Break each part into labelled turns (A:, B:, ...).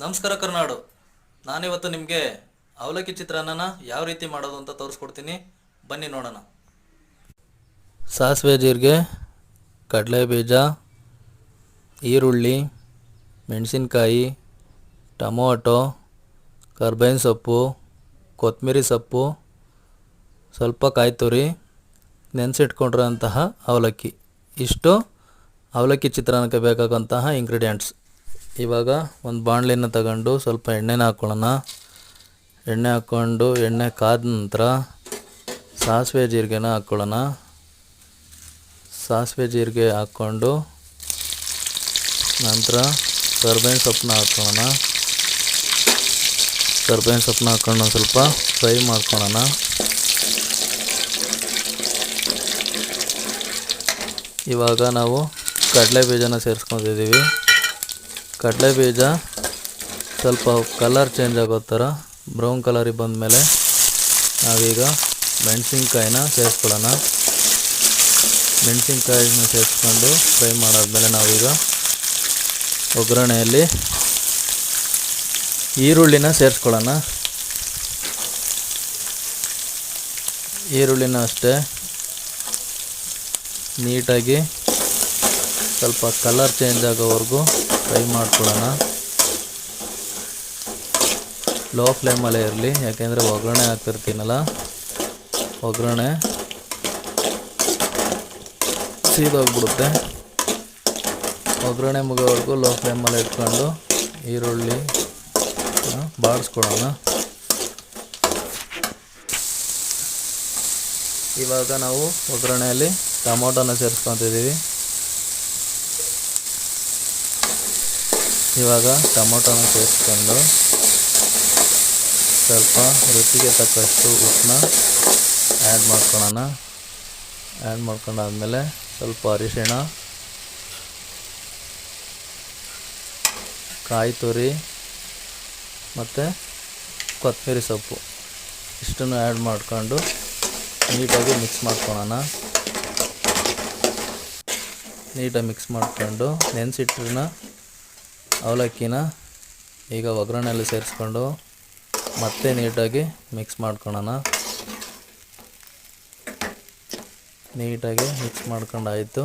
A: ನಮಸ್ಕಾರ ಕರ್ನಾಡು. ನಾನಿವತ್ತು ನಿಮಗೆ ಅವಲಕ್ಕಿ ಚಿತ್ರಾನ್ನನ ಯಾವ ರೀತಿ ಮಾಡೋದು ಅಂತ ತೋರಿಸ್ಕೊಡ್ತೀನಿ. ಬನ್ನಿ ನೋಡೋಣ. ಸಾಸಿವೆ ಜೀರಿಗೆ, ಕಡಲೆ ಬೀಜ, ಈರುಳ್ಳಿ, ಮೆಣಸಿನ್ಕಾಯಿ, ಟೊಮೊಟೊ, ಕರ್ಬೇವಿನ ಸೊಪ್ಪು ಕೊತ್ತಂಬರಿ ಸೊಪ್ಪು, ಸ್ವಲ್ಪ ಕಾಯಿ ತುರಿ, ನೆನೆಸಿಟ್ಕೊಂಡಿರೋಂತಹ ಅವಲಕ್ಕಿ. ಇಷ್ಟು ಅವಲಕ್ಕಿ ಚಿತ್ರಾನ್ನಕ್ಕೆ ಬೇಕಾಗುವಂತಹ ಇಂಗ್ರೀಡಿಯೆಂಟ್ಸ್ ಇವಾಗ ಒಂದು ಬಾಣಲಿನ ತಗೊಂಡು ಸ್ವಲ್ಪ ಎಣ್ಣೆನ ಹಾಕ್ಕೊಳ್ಳೋಣ ಎಣ್ಣೆ ಹಾಕ್ಕೊಂಡು ಎಣ್ಣೆ ಕಾದ ನಂತರ ಸಾಸಿವೆ ಜೀರಿಗೆನ ಹಾಕ್ಕೊಳ್ಳೋಣ ಸಾಸಿವೆ ಜೀರಿಗೆ ಹಾಕ್ಕೊಂಡು ನಂತರ ಕರ್ಬೇವಿನ ಸೊಪ್ಪನ್ನ ಹಾಕ್ಕೊಳ್ಳೋಣ ಕರ್ಬೇವಿನ ಸೊಪ್ಪನ್ನ ಹಾಕ್ಕೊಂಡು ಒಂದು ಸ್ವಲ್ಪ ಫ್ರೈ ಮಾಡ್ಕೊಳ್ಳೋಣ. ಇವಾಗ ನಾವು ಕಡಲೆ ಬೀಜನ ಸೇರಿಸ್ಕೊಂಡಿದ್ದೀವಿ. ಕಡಲೆ ಬೀಜ, ಸ್ವಲ್ಪ ಕಲರ್ ಚೇಂಜ್ ಆಗೋ ಥರ ಬ್ರೌನ್ ಕಲರಿಗೆ ಬಂದಮೇಲೆ ನಾವೀಗ ಮೆಣಸಿನ್ಕಾಯಿನ ಸೇರಿಸ್ಕೊಳ್ಳೋಣ. ಮೆಣಸಿನ್ಕಾಯಿನ ಸೇರಿಸ್ಕೊಂಡು ಫ್ರೈ ಮಾಡಾದ್ಮೇಲೆ ನಾವೀಗ ಒಗ್ಗರಣೆಯಲ್ಲಿ ಈರುಳ್ಳಿನ ಸೇರಿಸ್ಕೊಳ್ಳೋಣ. ಈರುಳ್ಳಿನ ಅಷ್ಟೇ ನೀಟಾಗಿ ಸ್ವಲ್ಪ ಕಲರ್ ಚೇಂಜ್ ಆಗೋವರೆಗೂ ಫ್ರೈ ಮಾಡ್ಕೊಳ್ಳೋಣ ಲೋ ಫ್ಲೇಮಲ್ಲೇ ಇರಲಿ, ಯಾಕೆಂದರೆ ಒಗ್ಗರಣೆ ಹಾಕ್ತಿರ್ತೀನಲ್ಲ? ಒಗ್ಗರಣೆ ಸೀದೋಗ್ಬಿಡುತ್ತೆ. ಒಗ್ಗರಣೆ ಮುಗಿಯೋವರೆಗೂ ಲೋ ಫ್ಲೇಮಲ್ಲಿ ಇಟ್ಕೊಂಡು ಈರುಳ್ಳಿ ಬಾಡಿಸ್ಕೊಳ್ಳೋಣ ಇವಾಗ ನಾವು ಒಗ್ಗರಣೆಯಲ್ಲಿ ಟೊಮೊಟೊನ ಸೇರಿಸ್ಕೊತಿದ್ದೀವಿ. ಇವಾಗ ಟೊಮೊಟೊನ ಸೇರಿಸ್ಕೊಂಡು ಸ್ವಲ್ಪ ರುಚಿಗೆ ತಕ್ಕಷ್ಟು ಉಪ್ಪನ್ನ ಆ್ಯಡ್ ಮಾಡ್ಕೊಳ್ಳೋಣ ಆ್ಯಡ್ ಮಾಡ್ಕೊಂಡಾದಮೇಲೆ ಸ್ವಲ್ಪ ಅರಿಶಿಣ, ಕಾಯಿ ತುರಿ ಮತ್ತು ಕೊತ್ತಂಬರಿ ಸೊಪ್ಪು. ಇಷ್ಟನ್ನು ಆ್ಯಡ್ ಮಾಡಿಕೊಂಡು ನೀಟಾಗಿ ಮಿಕ್ಸ್ ಮಾಡ್ಕೊಳ್ಳೋಣ ನೀಟಾಗಿ ಮಿಕ್ಸ್ ಮಾಡ್ಕೊಂಡು ನೆನೆಸಿಟ್ಟಿನ ಅವಲಕ್ಕಿನ ಈಗ ಒಗ್ಗರಣೆಯಲ್ಲಿ ಸೇರಿಸ್ಕೊಂಡು ಮತ್ತೆ ನೀಟಾಗಿ ಮಿಕ್ಸ್ ಮಾಡ್ಕೊಳ್ಳೋಣ. ನೀಟಾಗಿ ಮಿಕ್ಸ್ ಮಾಡ್ಕೊಂಡಾಯಿತು.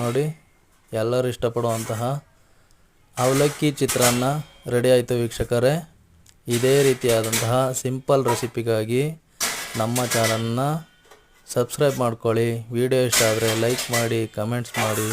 A: ನೋಡಿ, ಎಲ್ಲರೂ ಇಷ್ಟಪಡುವಂತಹ ಅವಲಕ್ಕಿ ಚಿತ್ರಾನ್ನ ರೆಡಿ ಆಯಿತು ವೀಕ್ಷಕರೇ. ಇದೇ ರೀತಿಯಾದಂತಹ ಸಿಂಪಲ್ ರೆಸಿಪಿಗಾಗಿ ನಮ್ಮ ಚಾನಲ್ನ ಸಬ್ಸ್ಕ್ರೈಬ್ ಮಾಡ್ಕೊಳ್ಳಿ. ವಿಡಿಯೋ ಇಷ್ಟ ಆದರೆ ಲೈಕ್ ಮಾಡಿ ಕಮೆಂಟ್ಸ್ ಮಾಡಿ.